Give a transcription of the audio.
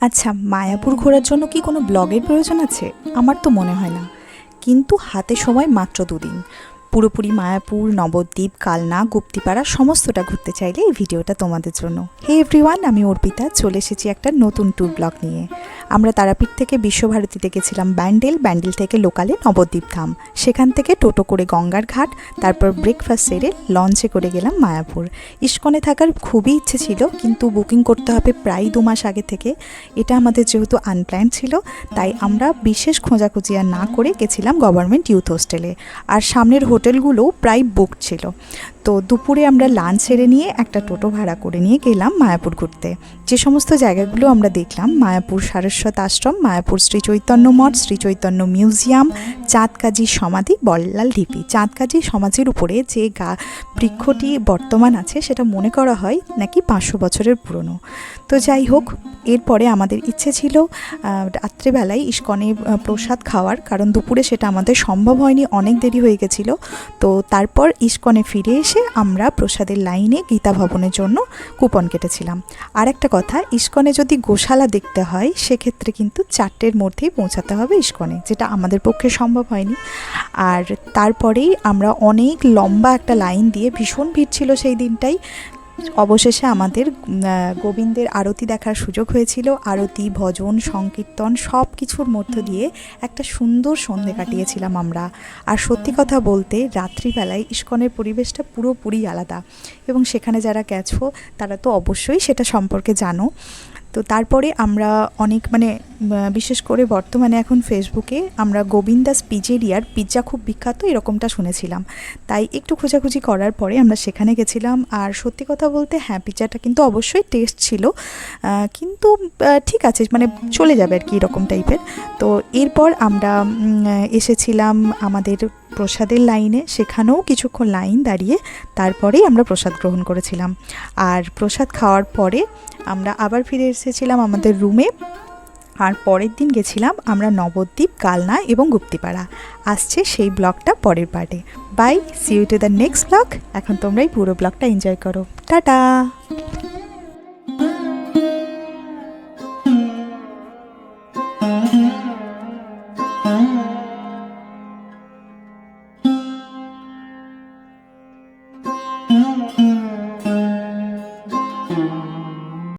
আচ্ছা মায়াপুর ঘোরার জন্য কি কোনো ব্লগের প্রয়োজন আছে? আমার তো মনে হয় না। কিন্তু হাতে সময় মাত্র দুদিন। পুরোপুরি মায়াপুর, নবদ্বীপ, কালনা, গুপ্তিপাড়া সমস্তটা ঘুরতে চাইলে এই ভিডিওটা তোমাদের জন্য। হে এভরিওয়ান আমি অর্পিতা। চলে এসেছি একটা নতুন ট্যুর ব্লগ নিয়ে। আমরা তারাপীঠ থেকে বিশ্বভারতীতে গেছিলাম ব্যান্ডেল ব্যান্ডেল থেকে লোকালে নবদ্বীপ ধাম। সেখান থেকে টোটো করে গঙ্গার ঘাট, তারপর ব্রেকফাস্ট সেরে লঞ্চে করে গেলাম মায়াপুর। ইস্কনে থাকার খুবই ইচ্ছে ছিল, কিন্তু বুকিং করতে হবে প্রায় দু মাস আগে থেকে। এটা আমাদের যেহেতু আনপ্ল্যান ছিল, তাই আমরা বিশেষ খোঁজাখুঁজি আর না করে গেছিলাম গভর্নমেন্ট ইউথ হোস্টেলে আর সামনের হোটেলগুলোও প্রায় বুক ছিল। তো দুপুরে আমরা লাঞ্চ সেরে নিয়ে একটা টোটো ভাড়া করে নিয়ে গেলাম মায়াপুর ঘুরতে। যে সমস্ত জায়গাগুলো আমরা দেখলাম, মায়াপুর সারস্বত আশ্রম, মায়াপুর শ্রী চৈতন্য মঠ, শ্রী চৈতন্য মিউজিয়াম, চাঁদকাজি সমাধি, বল্লাল ঢিপি চাঁদকাজি সমাধির উপরে যে গা, বৃক্ষটি বর্তমান আছে, সেটা মনে করা হয় নাকি পাঁচশো বছরের পুরনো। তো যাই হোক, এরপরে আমাদের ইচ্ছে ছিল রাত্রেবেলায় ইস্কনে প্রসাদ খাওয়ার, কারণ দুপুরে সেটা আমাদের সম্ভব হয়নি, অনেক দেরি হয়ে গেছিল। তো তারপর ইস্কনে ফিরে এসে আমরা প্রসাদের লাইনে গীতা ভবনের জন্য কুপন কেটেছিলাম। আর একটা কথা, ইস্কনে যদি গোশালা দেখতে হয়, সেক্ষেত্রে কিন্তু চারটের মধ্যেই পৌঁছাতে হবে ইস্কনে, যেটা আমাদের পক্ষে সম্ভব হয়নি। আর তারপরেই আমরা অনেক লম্বা একটা লাইন দিয়ে ভীষণ ভিড় ছিল সেই দিনটাই। অবশেষে আমাদের গোবিন্দের আরতি দেখার সুযোগ হয়েছিল। আরতি, ভজন, সংকীর্তন সব কিছুর মধ্য দিয়ে একটা সুন্দর সন্ধে কাটিয়েছিলাম আমরা। আর সত্যি কথা বলতে, রাত্রিবেলায় ইস্কনের পরিবেশটা পুরোপুরি আলাদা। এবং সেখানে যারা গেছো, তারা তো অবশ্যই সেটা সম্পর্কে জানো। তো তারপরে আমরা অনেক মানে বিশেষ করে বর্তমানে এখন ফেসবুকে আমরা গোবিন্দাস পিজেরিয়ার পিৎজা খুব বিখ্যাত, এরকমটা শুনেছিলাম। তাই একটু খোঁজাখুঁজি করার পরে আমরা সেখানে গেছিলাম। আর সত্যি কথা বলতে হ্যাঁ পিৎজাটা কিন্তু অবশ্যই টেস্ট ছিল। কিন্তু ঠিক আছে মানে চলে যাবে আর কি এরকম টাইপের তো এরপর আমরা এসেছিলাম আমাদের প্রসাদের লাইনে সেখানেও কিছুক্ষণ লাইন দাঁড়িয়ে তারপরেই আমরা প্রসাদ গ্রহণ করেছিলাম। আর প্রসাদ খাওয়ার পরে আমরা আবার ফিরে এসেছিলাম আমাদের রুমে। আর পরের দিন গেছিলাম আমরা নবদ্বীপ, কালনা এবং গুপ্তিপাড়া। আসছে সেই ব্লগটা পরের পার্টে। Bye see you to the next blog এখন তোমরাই পুরো ব্লগটা এনজয় করো। টাটা! Mm-hmm.